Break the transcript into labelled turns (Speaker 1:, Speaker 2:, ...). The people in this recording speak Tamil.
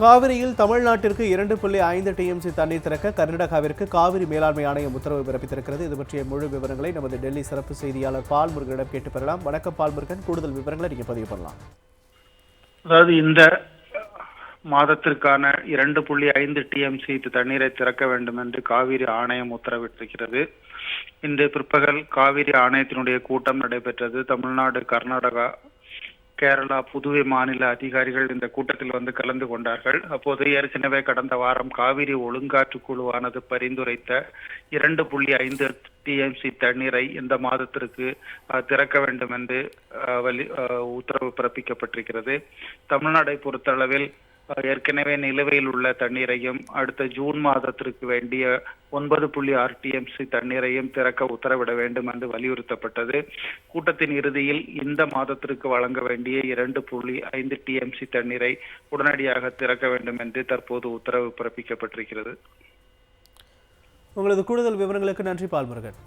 Speaker 1: காவிரியில் தமிழ்நாட்டிற்கு இரண்டு புள்ளி ஐந்து டிஎம்சி தண்ணீர் திறக்க கர்நாடகாவிற்கு காவிரி மேலாண்மை ஆணையம் உத்தரவு பிறப்பித்திருக்கிறது. இது பற்றிய முழு விவரங்களை நமது டெல்லி சிறப்பு செய்தியாளர் பால்முருகனிடம் கேட்டு பெறலாம். வணக்கம் பால்முருகன் கூடுதல் விவரங்களை நீங்க பதிவு பண்ணலாம்.
Speaker 2: அதாவது இந்த மாதத்திற்கான இரண்டு புள்ளி ஐந்து டிஎம்சி தண்ணீரை திறக்க வேண்டும் என்று காவிரி ஆணையம் உத்தரவிட்டிருக்கிறது. இன்று பிற்பகல் காவிரி ஆணையத்தினுடைய கூட்டம் நடைபெற்றது. தமிழ்நாடு கர்நாடகா கேரளா புதுவை மாநில அதிகாரிகள் இந்த கூட்டத்தில் வந்து கலந்து கொண்டார்கள். அப்போது ஏற்கனவே கடந்த வாரம் காவிரி ஒழுங்காற்று குழுவானது பரிந்துரைத்த இரண்டு புள்ளி ஐந்து டிஎம்சி தண்ணீரை இந்த மாதத்திற்கு திறக்க வேண்டும் என்று வலி உத்தரவு பிறப்பிக்கப்பட்டிருக்கிறது. தமிழ்நாடை பொறுத்தளவில் ஏற்கனவே நிலுவையில் உள்ள தண்ணீரையும் அடுத்த ஜூன் மாதத்திற்கு வேண்டிய ஒன்பது புள்ளி ஆர்டிஎம்சி தண்ணீரையும் திறக்க உத்தரவிட வேண்டும் என்று வலியுறுத்தப்பட்டது. கூட்டத்தின் இறுதியில் இந்த மாதத்திற்கு வழங்க வேண்டிய இரண்டு புள்ளி ஐந்து டிஎம்சி தண்ணீரை உடனடியாக திறக்க வேண்டும் என்று தற்போது உத்தரவு பிறப்பிக்கப்பட்டிருக்கிறது.
Speaker 1: உங்களது கூடுதல் விவரங்களுக்கு நன்றி பால்முருகன்.